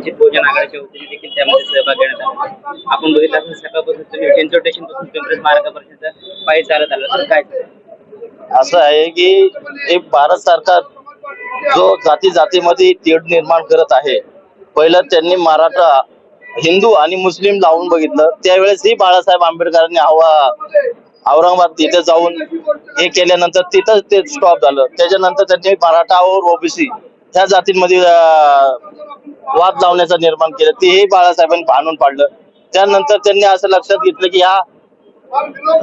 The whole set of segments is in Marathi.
वंचित बहुजन आघाडीच्या वतीने देखील त्यामध्ये सहभाग घेण्यात आला आपण बघितलं असेल सकाळपासून तुम्ही सेंट्रल स्टेशनपासून पिंपरी स्मारकापर्यंत पायी चालत आला. तर काय असं आहे की एक भारत सरकार जो जाती जातीमध्ये तेढ निर्माण करत आहे पहिलं त्यांनी मराठा हिंदू आणि मुस्लिम लावून बघितलं. त्यावेळेसही बाळासाहेब आंबेडकरांनी हवा औरंगाबाद तिथे जाऊन हे केल्यानंतर तिथंच ते स्टॉप झालं. त्याच्यानंतर त्यांनी मराठा और ओबीसी ह्या जातींमध्ये वाद लावण्याचा निर्माण केलं. तेही बाळासाहेबांनी भांडून पाडलं. त्यानंतर त्यांनी असं लक्षात घेतलं की ह्या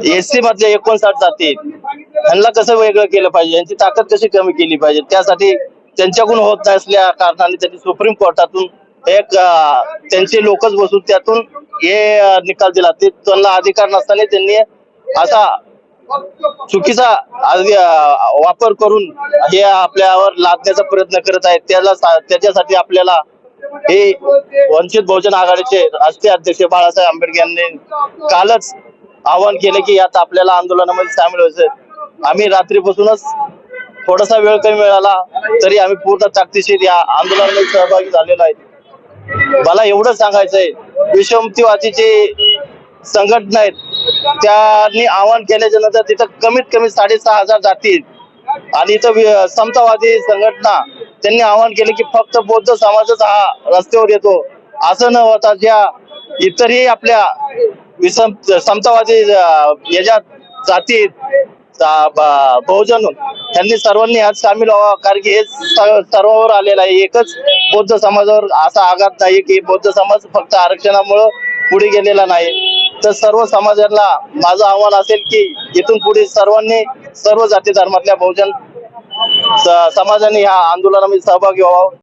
एससी मधल्या एकोणसाठ जाती ह्यांना कसं वेगळं केलं पाहिजे? यांची ताकद कशी कमी केली पाहिजे? त्यासाठी त्यांच्याकडून होत नसल्या कारणाने त्यांनी सुप्रीम कोर्टातून एक त्यांचे लोकच बसून त्यातून हे निकाल दिला. ते त्यांना अधिकार नसताना त्यांनी असा चुकीचा वापर करून हे आपल्यावर लादण्याचा प्रयत्न करत आहेत. त्याला त्याच्यासाठी आपल्याला हे वंचित बहुजन आघाडीचे राष्ट्रीय अध्यक्ष बाळासाहेब आंबेडकर यांनी कालच आवाहन केले की यात आपल्याला आंदोलनामध्ये सामील व्हायचं आम्ही रात्रीपासूनच थोडासा वेळ कमी मिळाला तरी आम्ही पूर्ण ताकदीशीर या आंदोलनामध्ये सहभागी झालेलो आहे. मला एवढं सांगायचंय विषमतीवादीचे संघटना आहेत. त्यांनी आवाहन केल्याच्यानंतर तिथं कमीत कमी साडेसहा हजार जातील आणि इथं समतावादी संघटना त्यांनी आवाहन केले की फक्त बौद्ध समाजच हा रस्त्यावर येतो. असं न होता ज्या इतरही आपल्या विसम समतावादी याच्यात जाती बहुजन त्यांनी सर्वांनी यात सामील व्हावा. कारण की हे सर्वावर आलेलं आहे. एकच बौद्ध समाजावर असा आघात नाही की बौद्ध समाज फक्त आरक्षणामुळं पुढे गेलेला नाही. तर सर्व समाजाला माझं आव्हान असेल की इथून पुढे सर्वांनी सर्व जाती धर्मातल्या बहुजन समाजाने या आंदोलनामध्ये सहभागी व्हावा.